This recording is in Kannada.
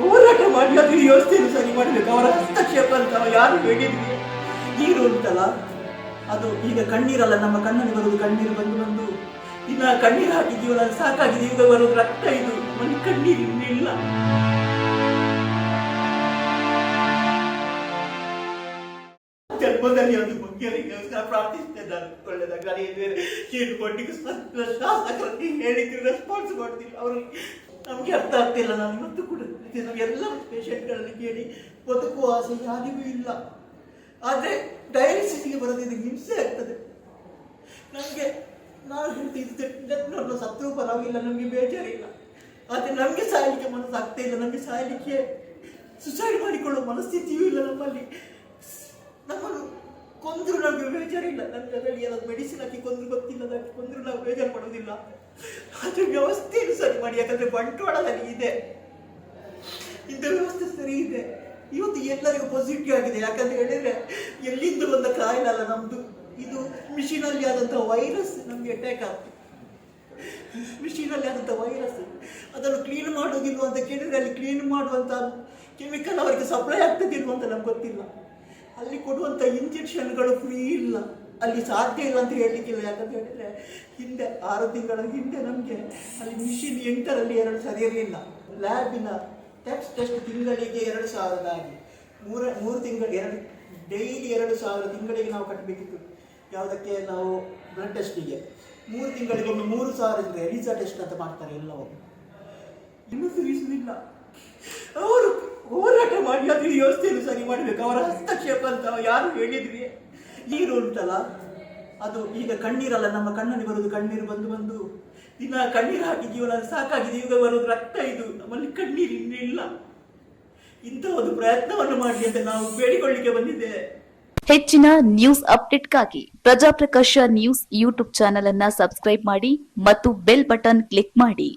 ಹೋರಾಟ ಮಾಡಿ, ಅದು ವ್ಯವಸ್ಥೆಯನ್ನು ಸರಿ ಮಾಡಬೇಕು. ಅವರ ಹಸ್ತಕ್ಷೇಪ ಅಂತ ಯಾರು ಹೇಳಿದ್ವಿ? ನೀರು ಉಂಟಲ್ಲ? ಅದು ಈಗ ಕಣ್ಣೀರಲ್ಲ, ನಮ್ಮ ಕಣ್ಣಲ್ಲಿ ಬರುವುದು ಕಣ್ಣೀರು ಬಂದು ಬಂದು. ಇನ್ನ ಕಣ್ಣೀರು ಹಾಕಿದ್ದೀವಲ್ಲ ಸಾಕಾಗಿದೆ. ಈಗ ಬರುವುದು ರಕ್ತ, ಇದು ಒಂದು ಕಣ್ಣೀರು ಇನ್ನಿಲ್ಲ ಜನ್ಮದಲ್ಲಿ ಒಂದು ಮುಖ್ಯರಿಗೋಸ್ಕರ ಪ್ರಾರ್ಥಿಸ್ತೇನೆ ನಾನು ಒಳ್ಳೆದಾಗಲಿ ಬೇರೆ ಕೀಳು ಕೊಟ್ಟಿಗೆ ಶಾಸಕರಿಗೆ ಹೇಳಿದ್ರು ರೆಸ್ಪಾನ್ಸ್ ಮಾಡ್ತೀವಿ ಅವ್ರಿಗೆ ನಮಗೆ ಅರ್ಥ ಆಗ್ತಿಲ್ಲ, ನಾನು ಇವತ್ತು ಕೂಡ. ಇದು ನಾವೆಲ್ಲ ಎಲ್ಲ ಪೇಷಂಟ್ಗಳಲ್ಲಿ ಕೇಳಿ ಬದುಕುವ ಆಸೆ ಯಾರಿಗೂ ಇಲ್ಲ. ಆದರೆ ಡಯಾಲಿಸಿಸ್ಗೆ ಇದು ಹಿಂಸೆ ಆಗ್ತದೆ. ನಮಗೆ ನಾವು ಹೇಳ್ತಿದ್ದೆ ನನ್ನ ಸತ್ರು ಪರವಾಗಿಲ್ಲ ನಮಗೆ ಬೇಜಾರಿಲ್ಲ. ಆದರೆ ನಮಗೆ ಸಾಯಲಿಕ್ಕೆ ಮನಸ್ಸು ಆಗ್ತಾ ಇಲ್ಲ, ನಮಗೆ ಸಾಯಲಿಕ್ಕೆ ಸುಸೈಡ್ ಮಾಡಿಕೊಳ್ಳುವ ಮನಸ್ಥಿತಿಯೂ ಇಲ್ಲ ನಮ್ಮಲ್ಲಿ. ನಮ್ಮನ್ನು ಕೊಂದ್ರು ನಮಗೆ ಬೇಜಾರಿಲ್ಲ. ನನ್ನ ಅದರಲ್ಲಿ ಏನಾದ್ರು ಮೆಡಿಸಿನ್ ಹಾಕಿ ಕೊಂದ್ರು ಗೊತ್ತಿಲ್ಲ ಅದಕ್ಕೆ ಕೊಂದ್ರು ನಾವು ಬೇಜಾರು ಮಾಡೋದಿಲ್ಲ ಆದರೆ ವ್ಯವಸ್ಥೆಯನ್ನು ಸರಿ ಮಾಡಿ, ಯಾಕಂದರೆ ಬಂಟ್ವಾಳದಲ್ಲಿ ಇದೆ. ಇಂಥ ವ್ಯವಸ್ಥೆ ಸರಿ ಇದೆ. ಇವತ್ತು ಎಲ್ಲರಿಗೂ ಪಾಸಿಟಿವ್ ಆಗಿದೆ. ಯಾಕಂತ ಹೇಳಿದ್ರೆ, ಎಲ್ಲಿಂದ ಬಂದ ಕಾಯಿಲೆ ಅಲ್ಲ ನಮ್ದು. ಇದು ಮಿಷಿನಲ್ಲಿ ಆದಂತಹ ವೈರಸ್ ನಮಗೆ ಅಟ್ಯಾಕ್ ಆಗ್ತದೆ. ಮಿಷಿನಲ್ಲಿ ಆದಂಥ ವೈರಸ್ ಅದನ್ನು ಕ್ಲೀನ್ ಮಾಡೋದಿಲ್ವ ಅಂತ ಕೇಳಿದ್ರೆ ಅಲ್ಲಿ ಕ್ಲೀನ್ ಮಾಡುವಂಥ ಕೆಮಿಕಲ್ ಅವರಿಗೆ ಸಪ್ಲೈ ಆಗ್ತದಿಲ್ವ ಅಂತ ನಮ್ಗೆ ಗೊತ್ತಿಲ್ಲ. ಅಲ್ಲಿ ಕೊಡುವಂಥ ಇಂಜೆಕ್ಷನ್ಗಳು ಫ್ರೀ ಇಲ್ಲ. ಅಲ್ಲಿ ಸಾಧ್ಯ ಇಲ್ಲ ಅಂತ ಹೇಳಲಿಕ್ಕಿಲ್ಲ. ಯಾಕಂತ ಹೇಳಿದ್ರೆ, ಹಿಂದೆ, ಆರು ತಿಂಗಳ ಹಿಂದೆ ನಮಗೆ ಅಲ್ಲಿ ಮಿಷಿನ್ ಎಂಟರಲ್ಲಿ ಎರಡು ಸರಿ ಇರಲಿಲ್ಲ ಲ್ಯಾಬಿನ ಟೆಸ್ಟ್ ಟೆಸ್ಟ್ ತಿಂಗಳಿಗೆ ಎರಡು ಸಾವಿರದಾಗಿ? ಮೂರ, ಮೂರು ತಿಂಗಳು, ಎರಡು ಡೈಲಿ ಎರಡು ಸಾವಿರ ತಿಂಗಳಿಗೆ ನಾವು ಕಟ್ಟಬೇಕಿತ್ತು ಯಾವುದಕ್ಕೆ? ನಾವು ಬ್ಲಡ್ ಟೆಸ್ಟಿಗೆ ಮೂರು ತಿಂಗಳಿಗೊಮ್ಮೆ ಮೂರು ಸಾವಿರ ಎಲಿಸಾ ಟೆಸ್ಟ್ ಅಂತ ಮಾಡ್ತಾರೆ ಎಲ್ಲವೂ. ಇನ್ನೂ ಇಲ್ಲ. ಅವರು ಹೋರಾಟ ಮಾಡಿ ಅದು ಈ ವ್ಯವಸ್ಥೆಯನ್ನು ಸರಿ ಮಾಡಬೇಕು. ಅವರ ಹಸ್ತಕ್ಷೇಪ ಅಂತ ಯಾರು ಹೇಳಿದ್ವಿ. ನೀರು ಉಂಟಲ್ಲ? ಅದು ಈಗ ಕಣ್ಣೀರಲ್ಲ, ನಮ್ಮ ಕಣ್ಣಲ್ಲಿ ಬರೋದು ಕಣ್ಣೀರು ಬಂದು ಬಂದು. ದಿನ ಕಣ್ಣೀರು ಹಾಕಿ ಜೀವನ ಸಾಕಾಗಿದೆ ಈಗ ಬರೋದು ರಕ್ತ ಇದು. ನಮ್ಮಲ್ಲಿ ಇನ್ನಿಲ್ಲ ಇಂಥ ಒಂದು ಪ್ರಯತ್ನವನ್ನು ಮಾಡಿ ಅಂತ ನಾವು ಬೇಡಿಕೊಳ್ಳಿಕ್ಕೆ ಬಂದಿದ್ದೇವೆ. ಹೆಚ್ಚಿನ ನ್ಯೂಸ್ ಅಪ್ಡೇಟ್ಗಾಗಿ ಪ್ರಜಾಪ್ರಕಾಶ ನ್ಯೂಸ್ ಯೂಟ್ಯೂಬ್ ಚಾನೆಲ್ ಅನ್ನ ಸಬ್ಸ್ಕ್ರೈಬ್ ಮಾಡಿ ಮತ್ತು ಬೆಲ್ ಬಟನ್ ಕ್ಲಿಕ್ ಮಾಡಿ.